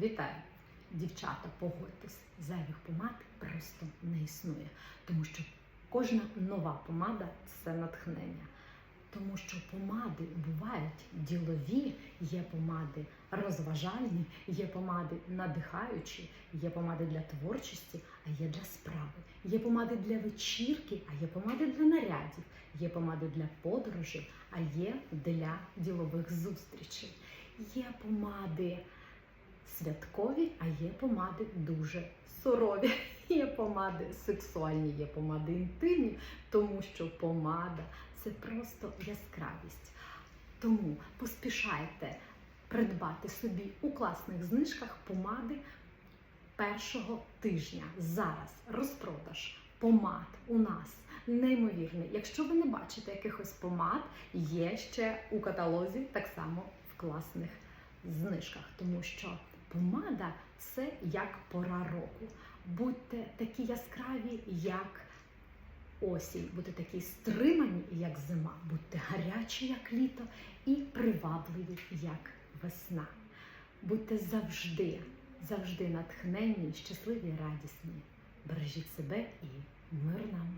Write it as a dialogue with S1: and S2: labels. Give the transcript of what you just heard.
S1: Вітаю! Дівчата, погодьтесь, зайвих помад просто не існує, тому що кожна нова помада це натхнення. Тому що помади бувають ділові, є помади розважальні, є помади надихаючі, є помади для творчості, а є для справи. Є помади для вечірки, а є помади для нарядів, є помади для подорожей, а є для ділових зустрічей. Є помади святкові, а є помади дуже сурові. Є помади сексуальні, є помади інтимні, тому що помада це просто яскравість. Тому поспішайте придбати собі у класних знижках помади першого тижня. Зараз розпродаж помад у нас неймовірний. Якщо ви не бачите якихось помад, є ще у каталозі так само в класних знижках, тому що помада це як пора року. Будьте такі яскраві, як осінь, будьте такі стримані, як зима, будьте гарячі, як літо, і привабливі, як весна. Будьте завжди, завжди натхненні, щасливі, радісні. Бережіть себе і мир нам!